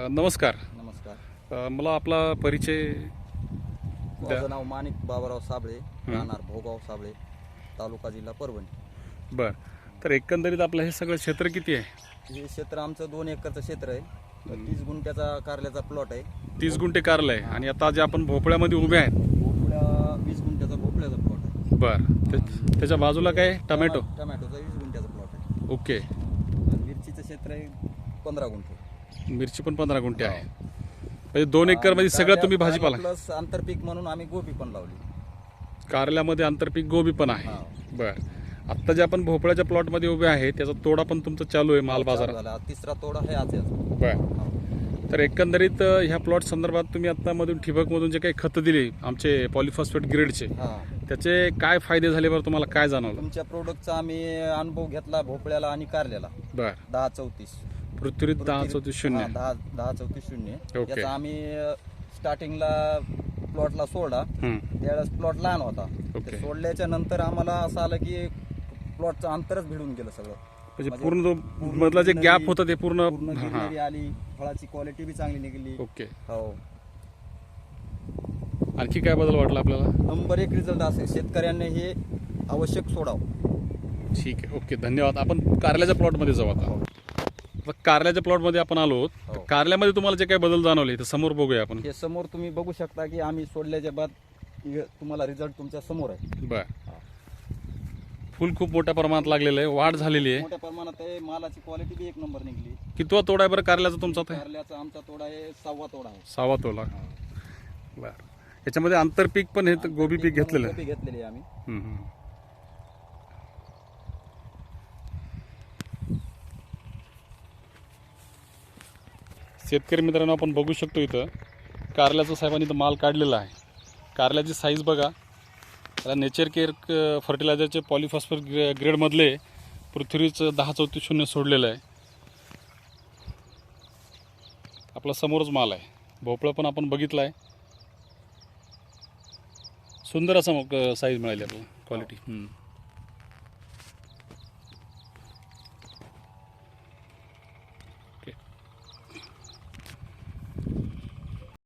नमस्कार. नमस्कार. अ, मला आपला परिचय द्या. माझं नाव माणिक बाबाराव साबळे राहणार भोगाव साबळे तालुका जिल्हा परभणी. बर. तर एकंदरीत आपलं हे सगळं क्षेत्र किती आहे? हे क्षेत्र आमचं दोन एकरचं क्षेत्र आहे. तर तीस गुंठ्याचा कारल्याचा प्लॉट आहे. तीस गुंठे कारलं आहे. आणि आता जे आपण भोपळ्यामध्ये उभे आहेत. भोपळ्या वीस गुंठ्याचा भोपळ्याचा प्लॉट आहे. बर. ते- त्याच्या बाजूला काय आहे? टमॅटो. टमॅटोचा वीस गुंठ्याचा प्लॉट आहे. ओके. आणि मिरचीचं क्षेत्र आहे पंधरा गुंठे. मिरची पण पंधरा गुंठे आहे. म्हणजे दोन एकरमध्ये सगळं तुम्ही भाजीपाला. प्लस आंतरपीक म्हणून आम्ही गोबी पण लावली. कारल्यामध्ये आंतरपीक गोबी पण आहे. हा. बर. आत्ता जे आपण भोपळ्याच्या प्लॉटमध्ये उभे आहे त्याचा तोडा पण तुमचा चालू आहे माल बाजारात झाला. तिसरा तोडा आहे आज याचा. बर. हो. तर एकंदरीत अ, ह्या प्लॉट संदर्भात तुम्ही आत्तामधून ठिबकमधून जे काही खतं दिली आमचे पॉलिफॉस्फेट ग्रेडचे हा. त्याचे काय फायदे झाले बरं तुम्हाला? काय जाणवलं? तुमच्या प्रोडक्टचा आम्ही अनुभव घेतला भोपळ्याला आणि कारल्याला. बर. दहा चौतीस. पृथ्वीत दहा चौतीस शून्य. हा, दहा दहा चौतीस शून्य. ओके. याचा आम्ही स्टार्टिंगला प्लॉटला सोडला. हं. त्यावेळेस प्लॉट लहान होता. ओके. ते सोडल्याच्या नंतर आम्हाला असं आलं की प्लॉटचं अंतरच भिडून गेलं सगळं. म्हणजे म्हणजे पूर्ण जो पूर्ण मधला जे greenery- गॅप होता ते पूर्ण पूर्ण हां आली. फळाची क्वालिटी बी चांगली निघाली. ओके. हो. आणखी काय बदल वाटला आपल्याला? नंबर एक रिझल्ट असेल शेतकऱ्यांनी हे आवश्यक सोडावं. ठीक आहे. ओके. धन्यवाद. आपण कारल्याच्या प्लॉटमध्ये जाऊ आता. आता कारल्याच्या प्लॉटमध्ये आपण आलो तर हो. कारल्यामध्ये तुम्हाला जे काही बदल जाणवले ते समोर बघूया आपण. हे समोर तुम्ही बघू शकता की आम्ही सोडल्याच्या बाद हे तुम्हाला रिझल्ट तुमच्यासमोर आहे. बर. फुल खूप मोठ्या प्रमाणात लागलेलं आहे वाढ झालेली आहे. मोठ्या प्रमाणात आहे मालाची क्वालिटी बी एक नंबर निघली. कितवा तोडा आहे बरं कारल्याचा तुमचा ते कारल्याचा आमचा तोडा आहे सव्वा तोडा आहे. सहावा तोला बर. याच्यामध्ये आंतरपीक पण हे तर गोबी पीक घेतलेलं आहे. घेतलेली आहे आम्ही. हम्म, हम्म. शेतकरी मित्रांनो आपण बघू शकतो इथं कारल्याचा साहेबांनी इथं माल काढलेला आहे. कारल्याची साईज बघा. त्याला नेचर केअर क- फर्टिलायझरचे पॉलिफॉस्फर ग्रे ग्रेडमधले पृथ्वीचं दहा चौतीस शून्य सोडलेलं आहे. आपला समोरच माल आहे. भोपळा पण आपण बघितला आहे. सुंदर असा मग साईज मिळाली आपल्याला क्वालिटी